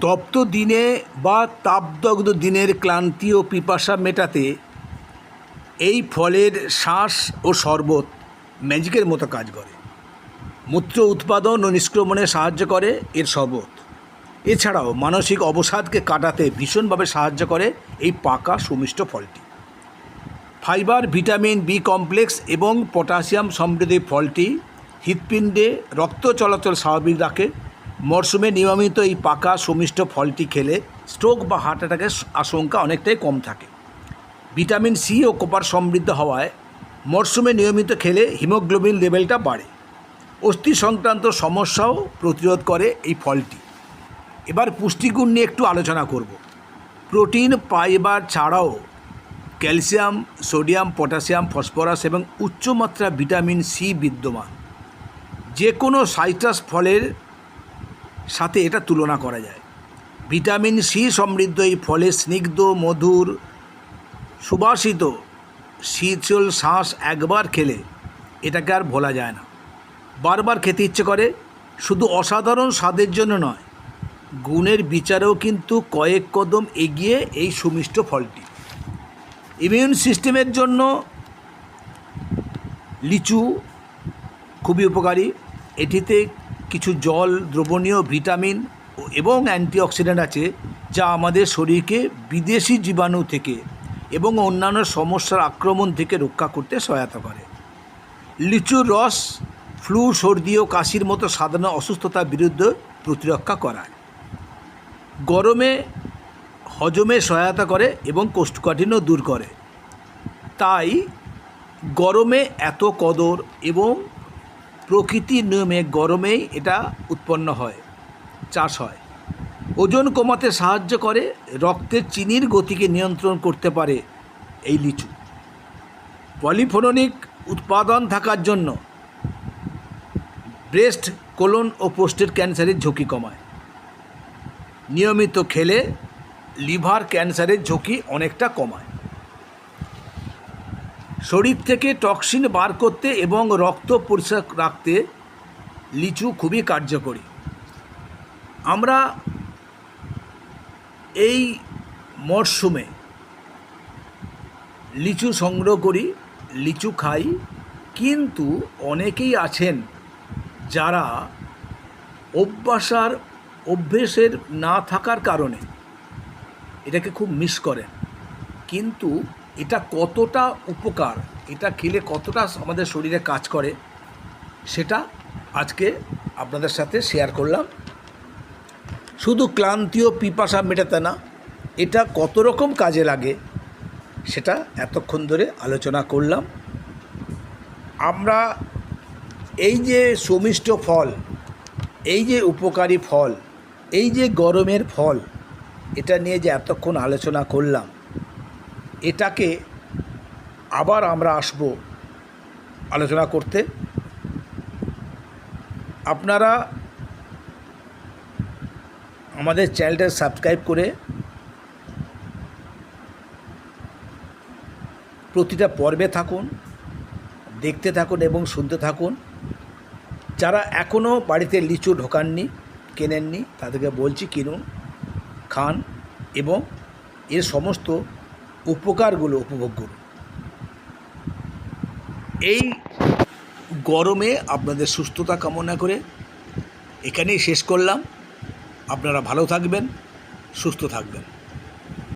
তপ্ত দিনে বা তাপদগ্ধ দিনের ক্লান্তি ও পিপাসা মেটাতে এই ফলের শ্বাস ও শরবত ম্যাজিকের মতো কাজ করে। মূত্র উৎপাদন ও নিষ্ক্রমণে সাহায্য করে এর শরবত। এছাড়াও মানসিক অবসাদকে কাটাতে ভীষণভাবে সাহায্য করে এই পাকা সুমিষ্ট ফলটি। ফাইবার, ভিটামিন বি কমপ্লেক্স এবং পটাশিয়াম সমৃদ্ধ ফলটি হৃৎপিণ্ডে রক্ত চলাচল স্বাভাবিক রাখে মরশুমে নিয়মিত এই পাকা সুমিষ্ট ফলটি খেলে স্ট্রোক বা হার্ট অ্যাটাকের আশঙ্কা অনেকটাই কম থাকে। ভিটামিন সি ও কোপার সমৃদ্ধ হওয়ায় মরশুমে নিয়মিত খেলে হিমোগ্লোবিন লেভেলটা বাড়ে। অস্থি সংক্রান্ত সমস্যাও প্রতিরোধ করে এই ফলটি। এবার পুষ্টিগুণ নিয়ে একটু আলোচনা করব। প্রোটিন, ফাইবার ছাড়াও ক্যালসিয়াম, সোডিয়াম, পটাশিয়াম, ফসফরাস এবং উচ্চমাত্রা ভিটামিন সি বিদ্যমান। যে কোনো সাইট্রাস ফলের সাথে এটা তুলনা করা যায়। ভিটামিন সি সমৃদ্ধ এই ফলে স্নিগ্ধ, মধুর, সুবাসিত, শীতল শ্বাস একবার খেলে এটাকে আর ভোলা যায় না। বারবার খেতে ইচ্ছে করে, শুধু অসাধারণ স্বাদের জন্য নয়, গুণের বিচারেও কিন্তু কয়েক কদম এগিয়ে এই সুমিষ্ট ফলটি। ইমিউন সিস্টেমের জন্য লিচু খুবই উপকারী। এটিতে কিছু জল, দ্রবণীয় ভিটামিন এবং অ্যান্টিঅক্সিডেন্ট আছে যা আমাদের শরীরকে বিদেশি জীবাণু থেকে এবং অন্যান্য সমস্যার আক্রমণ থেকে রক্ষা করতে সহায়তা করে। লিচুর রস, ফ্লু, সর্দি ও কাশির মতো সাধারণ অসুস্থতার বিরুদ্ধে প্রতিরক্ষা করায়। গরমে হজমে সহায়তা করে এবং কোষ্ঠকাঠিন্য দূর করে। তাই গরমে এত কদর এবং প্রকৃতির নিয়মে গরমেই এটা উৎপন্ন হয়, চাষ হয়। ওজন কমাতে সাহায্য করে রক্তের চিনির গতিকে নিয়ন্ত্রণ করতে পারে এই লিচু। পলিফোননিক উৎপাদন থাকার জন্য ব্রেস্ট, কোলন ও পোস্টের ক্যান্সারের ঝুঁকি কমায়। নিয়মিত খেলে লিভার ক্যান্সারের ঝুঁকি অনেকটা কমায়। শরীর থেকে টক্সিন বার করতে এবং রক্ত পরিষ্কার রাখতে লিচু খুবই কার্যকরী। আমরা এই মরশুমে লিচু সংগ্রহ করি, লিচু খাই, কিন্তু অনেকেই আছেন যারা অভ্যাসার, অভ্যেসের না থাকার কারণে এটাকে খুব মিস করেন। কিন্তু এটা কতটা উপকার, এটা খেলে কতটা আমাদের শরীরে কাজ করে, সেটা আজকে আপনাদের সাথে শেয়ার করলাম। শুধু ক্লান্তি ও পিপাসা মেটাতে না, এটা কত রকম কাজে লাগে, সেটা এতক্ষণ ধরে আলোচনা করলাম। আমরা এই যে সুমিষ্ট ফল, এই যে উপকারী ফল, এই যে গরমের ফল, এটা নিয়ে যে এতক্ষণ আলোচনা করলাম এটাকে আবার আমরা আসব আলোচনা করতে। আপনারা আমাদের চ্যানেলটা সাবস্ক্রাইব করে প্রতিটা পর্বে থাকুন, দেখতে থাকুন এবং শুনতে থাকুন। যারা এখনও বাড়িতে লিচু ঢোকাননি, কেনেননি, তাদেরকে বলছি কিনুন, খান এবং এর সমস্ত উপকারগুলো উপভোগ করুন। এই গরমে আপনাদের সুস্থতা কামনা করে এখানেই শেষ করলাম। আপনারা ভালো থাকবেন, সুস্থ থাকবেন।